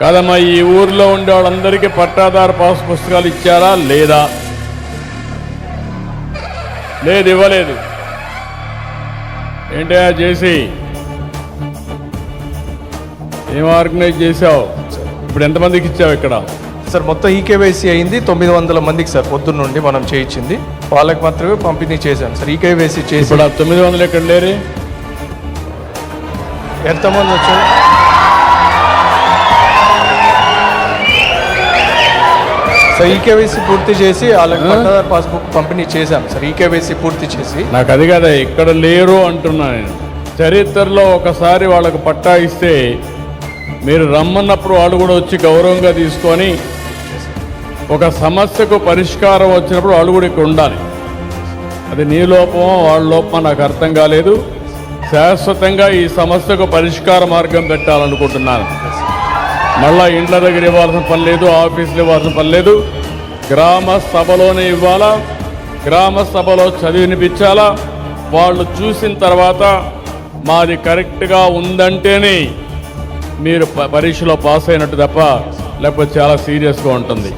కాదమ్మా ఈ ఊర్లో ఉండే వాళ్ళందరికీ పట్టాదారు పాస్ పుస్తకాలు ఇచ్చారా? లేదా? లేదు ఇవ్వలేదు. ఏంటయ్యా చేసి? ఏం ఆర్గనైజ్ చేసావు ఇప్పుడు ఎంతమందికి ఇచ్చావు ఇక్కడ? సార్ మొత్తం ఈకేవైసీ అయింది తొమ్మిది వందల మందికి సార్ పొద్దున్న నుండి మనం చేయించింది. వాళ్ళకి మాత్రమే పంపిణీ చేశాను సార్ ఈకేవైసీ చేసి. ఇప్పుడు ఆ తొమ్మిది వందలు ఎక్కడ లేరు? ఎంతమంది వచ్చారు? సార్ ఈకేవైసీ పూర్తి చేసి వాళ్ళకి పట్టాదారు పాస్బుక్ పంపిణీ చేశాను సార్. ఈకేవైసీ పూర్తి చేసి. నాకు అది కదా ఇక్కడ లేరు అంటున్నా నేను. చరిత్రలో ఒకసారి వాళ్ళకు పట్టా ఇస్తే మీరు రమ్మన్నప్పుడు వాళ్ళు కూడా వచ్చి గౌరవంగా తీసుకొని ఒక సమస్యకు పరిష్కారం వచ్చినప్పుడు వాళ్ళు కూడా ఇక్కడ ఉండాలి. అది నీ లోపమో వాళ్ళ లోపమో నాకు అర్థం కాలేదు. శాశ్వతంగా ఈ సమస్యకు పరిష్కార మార్గం పెట్టాలనుకుంటున్నాను. మళ్ళా ఇండ్ల దగ్గర ఇవ్వాల్సిన పని లేదు ఆఫీసులు ఇవ్వాల్సిన పని లేదు. గ్రామ సభలోనే ఇవ్వాలా? గ్రామ సభలో చదివినిపించాలా? వాళ్ళు చూసిన తర్వాత మాది కరెక్ట్గా ఉందంటేనే మీరు ప- పరీక్షలో పాస్ అయినట్టు తప్ప లేకపోతే చాలా సీరియస్గా ఉంటుంది.